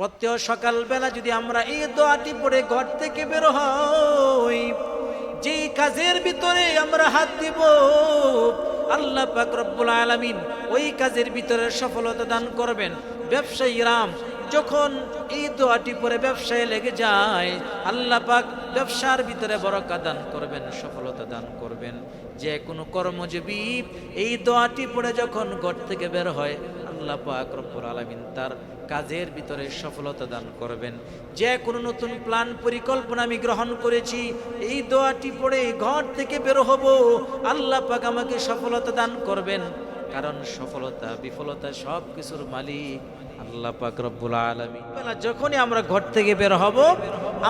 প্রত্যেক সকালবেলা যদি আমরা এই দোয়াটি পড়ে ঘর থেকে বের হই, যেই কাজের ভিতরে আমরা হাত দিব, আল্লাহ পাক রব্বুল আলামিন ওই কাজের ভিতরে সফলতা দান করবেন। ব্যবসায়ী রাম, যখন এই দোয়াটি পরে ব্যবসায় লেগে যায়, আল্লাহ পাক ব্যবসার ভিতরে বরকা দান করবেন, সফলতা দান করবেন। যে কোনো কর্মজীবী এই দোয়াটি পড়ে যখন ঘর থেকে বের হয় আল্লাহ পাক রব্বুল আলামিন তার কাজের ভিতরে সফলতা দান করবেন। যে কোনো নতুন প্ল্যান পরিকল্পনা আমি গ্রহণ করেছি, এই দোয়াটি পড়ে ঘর থেকে বের হব, আল্লাহ পাক আমাকে সফলতা দান করবেন। কারণ সফলতা, বিফলতা সব কিছুর মালিক আল্লাহ পাক রব্বুল আলামিন। যখনই আমরা ঘর থেকে বের হব,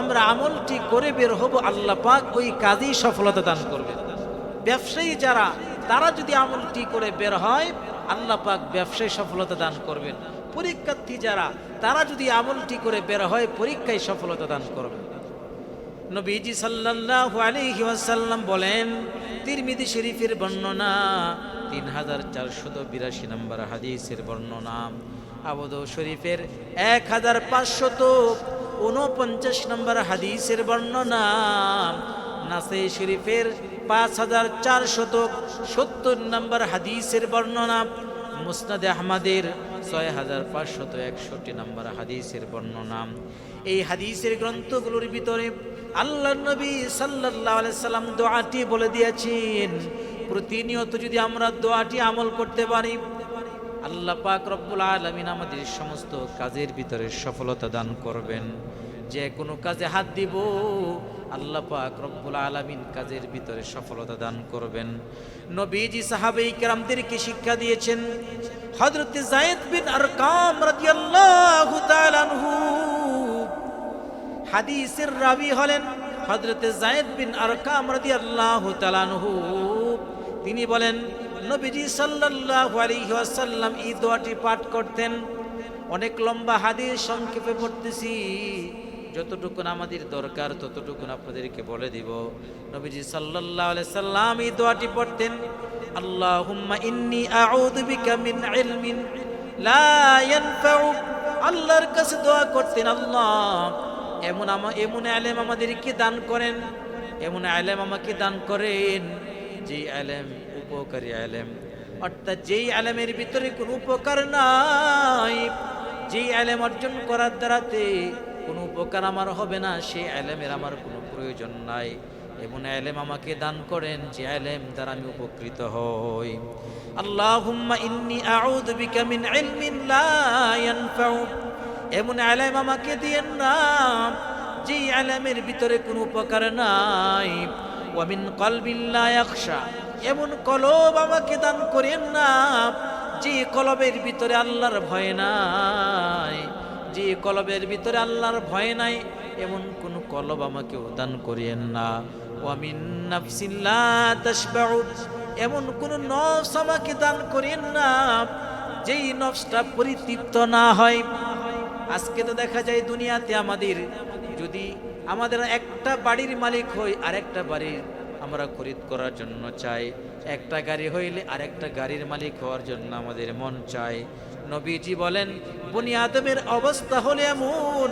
আমরা আমলটি করে বের হব, আল্লাহ পাক ওই কাজেই সফলতা দান করবেন। ব্যবসায়ী যারা, তারা যদি আমলটি করে বের হয় আল্লাহ পাক ব্যবসায় সফলতা দান করবেন। পরীক্ষার্থী যারা, তারা যদি আমলটি করে বের হয়, পরীক্ষায় সফলতা দান করবেন। নবীজি সাল্লাল্লাহু আলাইহি ওয়াসাল্লাম বলেন, তিরমিজি শরীফের বর্ণনা তিন হাজার চারশত বিরাশি নম্বর হাদিসের বর্ণনা। আবদ শরীফের এক হাজার পাঁচশত উনপঞ্চাশ নম্বর হাদিসের বর্ণনা। নাসে শরীফের পাঁচ হাজার চারশত সত্তর নম্বর হাদিসের বর্ণনা। মুসনাদে আহমদের ছয় হাজার পাঁচশত একষট্টি নম্বর হাদিসের বর্ণনা। এই হাদিসের গ্রন্থগুলোর ভিতরে আল্লাহ নবী সাল্লাহ সাল্লাম দোয়াটি বলে দিয়েছেন। প্রতিনিয়ত যদি আমরা দোয়াটি আমল করতে পারি, আল্লাহ পাক রব্বুল আলমিন আমাদের সমস্ত কাজের ভিতরে সফলতা দান করবেন। যে কোনো কাজে হাত দিব, আল্লাহ পাক রব্বুল আলমিন কাজের ভিতরে সফলতা দান করবেন। নবীজি সাহাবেই কেরামদেরকে শিক্ষা দিয়েছেন হজরত জায়েদ বিন আরকাম রাদিয়াল্লাহু তাআলা আনহু হাদিসের রাবি হলেন হজরত জায়েদ বিন আরকাম রাদিয়াল্লাহু তাআলা আনহু। তিনি বলেন, নবীজি সাল্লাল্লাহু আলাইহি ওয়াসাল্লাম এই দোয়াটি পাঠ করতেন, অনেক লম্বা হাদিস সংক্ষেপে পড়তেছি। যতটুকুন আমাদের দরকার, ততটুকুন আপনাদেরকে বলে দিব। নবীজি আলাইহি সাল্লাম এই দোয়াটি পড়তেন, আল্লাহুম্মা ইন্নী আউযু বিকা মিন ইলমিন লা ইয়ানফাউ। আল্লাহর কাছে দোয়া করতেন, আল্লাহ, এমন আমা, এমন আলেম আমাদেরকে দান করেন, এমন আলেম আমাকে দান করেন যে আলেম উপকারী আলেম। অর্থাৎ যেই আলেমের ভিতরে কোনো উপকার নাই, যেই আলেম অর্জন করার দ্বারাতে কোনো উপকার আমার হবে না সেই আলেমের আমার কোনো প্রয়োজন নাই। এমন আলেম আমাকে দান করেন, যে আলেম দ্বারা আমি উপকৃত হই। আল্লাহুম্মা ইন্নি আউযু বিকা মিন ইলমিন লা ইয়ানফাউ। এমন আলেম আমাকে দিয়েন না, যে আলেমের ভিতরে কোনো উপকার নাই। ওয়ামিন কলবিল্লা ইয়াখশা। এমন কলব আমাকে দান করেন না, যে কলবের ভিতরে আল্লাহর ভয় নাই। যে কলবের ভিতরে আল্লাহর ভয় নাই, এমন কোন কলব আমাকে দান করিয়েন না। এমন কোন নফস আমাকে দান করেন না, যেই নফসটা পরিতৃপ্ত না হয়। আজকে তো দেখা যায় দুনিয়াতে আমাদের, যদি আমাদের একটা বাড়ির মালিক হই আর একটা বাড়ির আমরা খরিদ করার জন্য চাই। একটা গাড়ি হইলে আরেকটা গাড়ির মালিক হওয়ার জন্য আমাদের মন চায়। নবীজি বলেন বনি আদমের অবস্থা হলে এমন।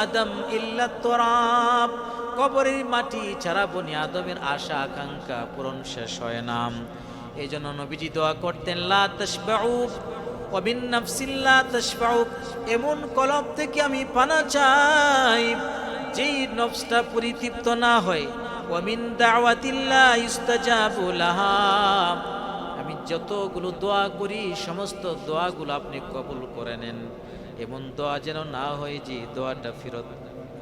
আদম কবরের মাটি ছাড়া আশা, আকাঙ্ক্ষা এই জন্য নবীজি দোয়া করতেন, লা ওয়াবিন নাফসিল্লা তাশবাউ। এমন কলব থেকে আমি পানা চাই, যেই নফসটা পরিতৃপ্ত না হয়। ওয়ামিন দাওয়াতিল্লা ইস্তাজাবু লাহা। আমি যতগুলো দোয়া করি, সমস্ত দোয়াগুলো আপনি কবুল করে নেন। এমন দোয়া যেন না হয় যে দোয়াটা ফেরত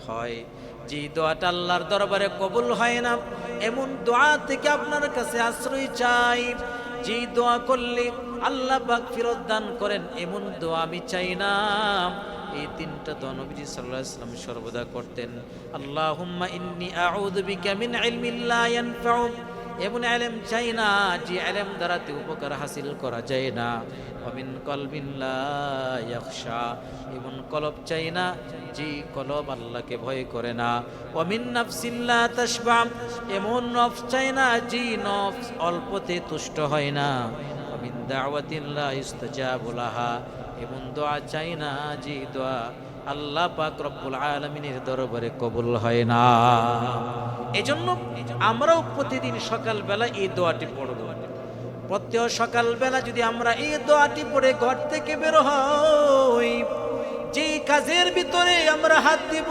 হয়। যে দোয়াটা আল্লাহর দরবারে কবুল হয় না, এমন দোয়া থেকে আপনার কাছে আশ্রয় চাই। যে দোয়া করলে আল্লাহ পাক ফেরত দান করেন, এমন দোয়া আমি চাই না। এই তিনটা দোয়া নবীজি সাল্লাল্লাহু আলাইহি সাল্লাম সর্বদা করতেন। আল্লাহুম্মা ইন্নী আউযু বিকা মিন ইয়ানফাউ। এমন আলেম চাই না যে আলেম দ্বারাতে উপকার হাসিল করা যায় না। অমিন কলবিল্লা এমন কলব চাই না যে কলব আল্লাহকে ভয় করে না। অমিন নফসিল্লা তসবাম এমন নফস চাই না যে নফস অল্পতে তুষ্ট হয় না। অমিন দাওয়াতিল্লাহ ইস্তাজাবুলাহা এমন দোয়া চাই না যে দোয়া আল্লাহ পাক রব্বুল আলমিনের দরবারে কবুল হয় না। এজন্য আমরাও প্রতিদিন সকালবেলা এই দোয়াটি পড়ব। প্রত্যেক সকালবেলা যদি আমরা এই দোয়াটি পড়ে ঘর থেকে বের হই যে কাজের ভিতরে আমরা হাত দিব,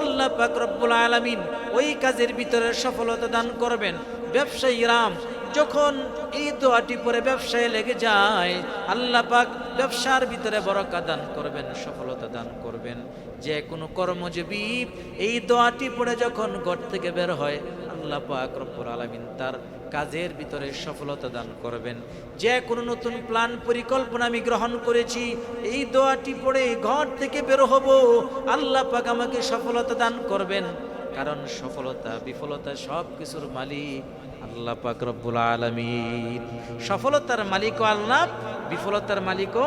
আল্লাহ পাক রব্বুল আলামিন ওই কাজের ভিতরে সফলতা দান করবেন। ব্যবসায়ী রাম যখন এই দোয়াটি পরে ব্যবসায় লেগে যায়, আল্লাহ পাক ব্যবসার ভিতরে বরকা দান করবেন, সফলতা দান করবেন। যে কোনো কর্মজীবী এই দোয়াটি পড়ে যখন ঘর থেকে বের হয়, আল্লাহ পাক রব্বুল আলামিন তার কাজের ভিতরে সফলতা দান করবেন। যে কোনো নতুন প্ল্যান পরিকল্পনা আমি গ্রহণ করেছি, এই দোয়াটি পড়ে ঘর থেকে বের হব, আল্লাহ পাক আমাকে সফলতা দান করবেন। কারণ সফলতা, বিফলতা সব কিছুর মালিক। আল্লাহ পাক রব্বুল আলমিন। সফলতার মালিকও আল্লাহ বিফলতার মালিকও